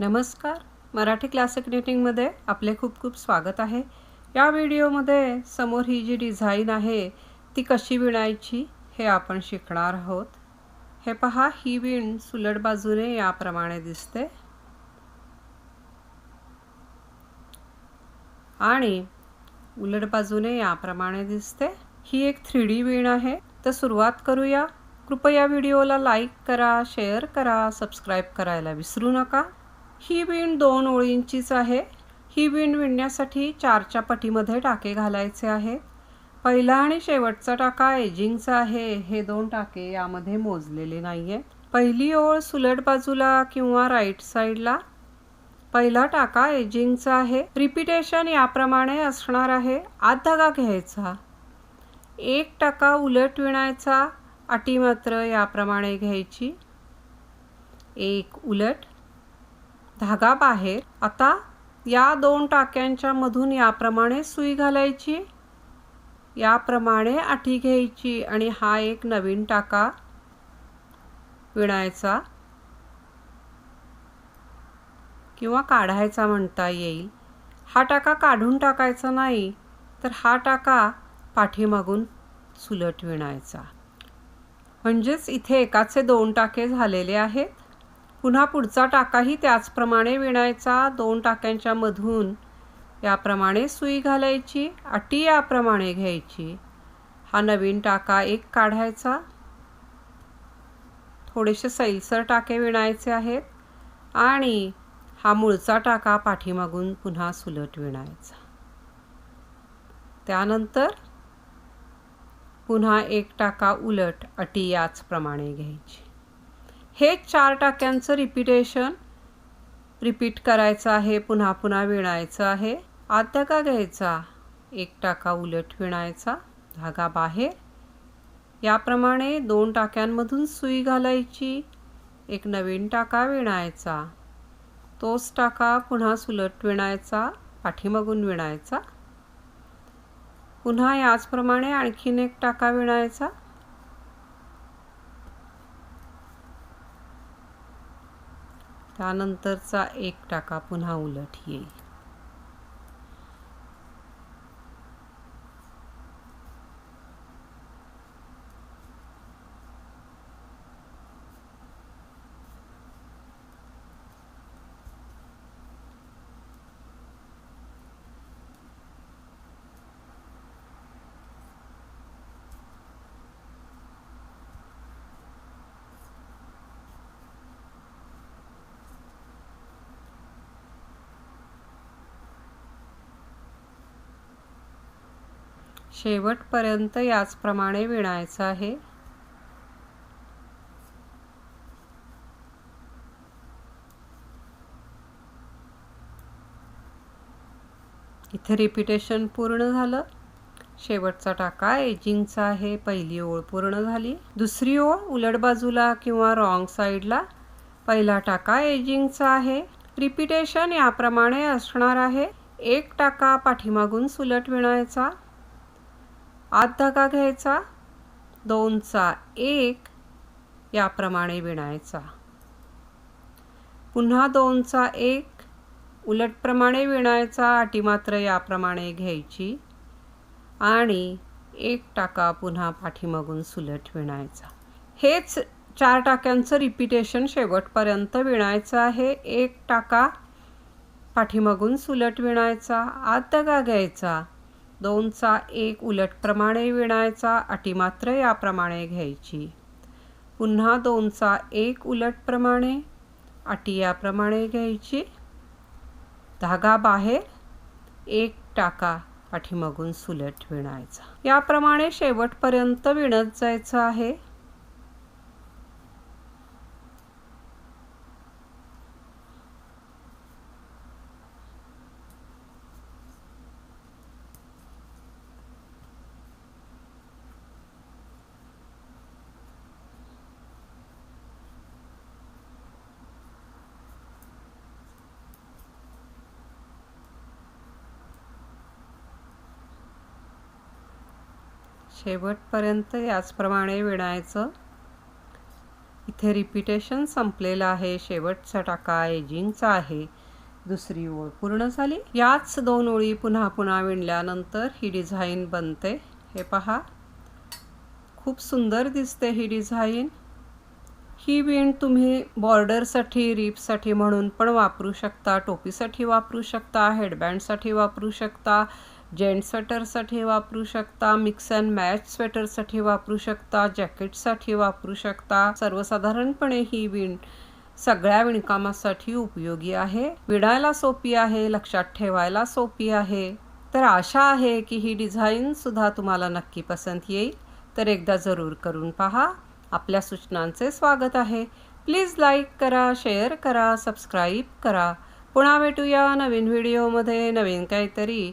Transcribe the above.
नमस्कार. मराठी क्लासिक निटिंगमध्ये आपले खूप खूप स्वागत आहे. या व्हिडिओमध्ये समोर ही जी डिझाईन आहे ती कशी विणायची हे आपण शिकणार आहोत. हे पहा ही विण सुलट बाजूने याप्रमाणे दिसते. आणि उलट बाजूने याप्रमाणे दिसते. ही एक थ्री डी विण आहे. तर सुरुवात करूया. कृपया व्हिडिओला लाईक करा शेअर करा सबस्क्राईब करायला विसरू नका. ही विण दोन ओळींचीच आहे. ही विण विणण्यासाठी चारच्या पटीमध्ये टाके घालायचे आहे. पहिला आणि शेवटचा टाका एजिंगचा आहे. हे दोन टाके यामध्ये मोजलेले नाही आहेत पहिली ओळ सुलट बाजूला किंवा राईट साईडला. पहिला टाका एजिंगचा आहे. रिपिटेशन याप्रमाणे असणार आहे. आत धागा घ्यायचा. एक टाका उलट विणायचा. अटी मात्र याप्रमाणे घ्यायची. एक उलट. धागा बाहेर आता या दोन टाक्यांच्या मधून याप्रमाणे सुई घालायची याप्रमाणे आठी घ्यायची आणि हा एक नवीन टाका विणायचा किंवा काढायचा म्हणता येईल. हा टाका काढून टाकायचा नाही तर हा टाका पाठीमागून सुलट विणायचा. म्हणजेच इथे एकाचे दोन टाके झालेले आहेत. पुन्हा पुढचा टाकाही त्याचप्रमाणे विणायचा दोन टाक्यांच्या मधून. याप्रमाणे सुई घालायची अटी याप्रमाणे घ्यायची. हा नवीन टाका एक काढायचा. थोडेसे सैलसर टाके विणायचे आहेत आणि हा मूळचा टाका पाठीमागून पुन्हा सुलट विणायचा. त्यानंतर पुन्हा एक टाका उलट अटी याचप्रमाणे घ्यायची. हे चार टाक्यांचं रिपिटेशन रिपीट करायचं आहे पुन्हा पुन्हा विणायचं आहे. आत धागा घ्यायचा? एक टाका उलट विणायचा धागा बाहेर. याप्रमाणे दोन टाक्यांमधून सुई घालायची एक नवीन टाका विणायचा तोच टाका पुन्हा सुलट विणायचा पाठीमागून विणायचा. पुन्हा याचप्रमाणे आणखीन एक टाका विणायचा. त्यानंतरचा एक टाका पुन्हा उलट येईल. शेवटपर्यंत याचप्रमाणे विणायचं आहे. इथे रिपिटेशन पूर्ण झालं. शेवटचा टाका एजिंगचा आहे पहिली ओळ पूर्ण झाली. दुसरी ओळ उलट बाजूला किंवा रॉंग साईडला पहिला टाका एजिंगचा आहे. रिपिटेशन याप्रमाणे असणार आहे. एक टाका पाठीमागून सुलट विणायचा. आत धागा घ्यायचा? दोनचा एक याप्रमाणे विणायचा. पुन्हा दोनचा एक उलटप्रमाणे विणायचा अटी मात्र याप्रमाणे घ्यायची आणि एक टाका पुन्हा पाठीमागून सुलट विणायचा. हेच चार टाक्यांचं रिपिटेशन शेवटपर्यंत विणायचं आहे. एक टाका पाठीमागून सुलट विणायचा. आत दगा घ्यायचा? दोनचा एक उलटप्रमाणे विणायचा अटी मात्र याप्रमाणे घ्यायची. पुन्हा दोनचा एक उलटप्रमाणे अटी याप्रमाणे घ्यायची. धागा बाहेर एक टाका पाठीमागून सुलट विणायचा. याप्रमाणे शेवटपर्यंत विणत जायचं आहे. शेवटपर्यंत याचप्रमाणे विणायचं. इथे रिपिटेशन संपलेलं आहे. शेवटचा टाका एजिंगचा आहे. दुसरी ओळ पूर्ण झाली. याच दोन ओळी पुन्हा पुन्हा विणल्यानंतर ही डिझाईन बनते. हे पहा. खूप सुंदर दिसते ही डिझाईन ही विण तुम्ही बॉर्डरसाठी रिपसाठी म्हणून पण वापरू शकता टोपीसाठी वापरू शकता हेडबँडसाठी वापरू शकता जेंट स्वेटरसाठी वापरू शकता मिक्स अँड मॅच स्वेटरसाठी वापरू शकता जॅकेटसाठी वापरू शकता. सर्वसाधारणपणे ही विण सगळ्या विणकामासाठी उपयोगी आहे. विणायला सोपी आहे लक्षात ठेवायला सोपी आहे. तर आशा आहे की ही डिझाईनसुद्धा तुम्हाला नक्की पसंत येईल. तर एकदा जरूर करून पहा. आपल्या सूचनांचे स्वागत आहे. प्लीज लाईक करा शेअर करा सबस्क्राईब करा. पुन्हा भेटूया नवीन व्हिडिओमध्ये. नवीन काहीतरी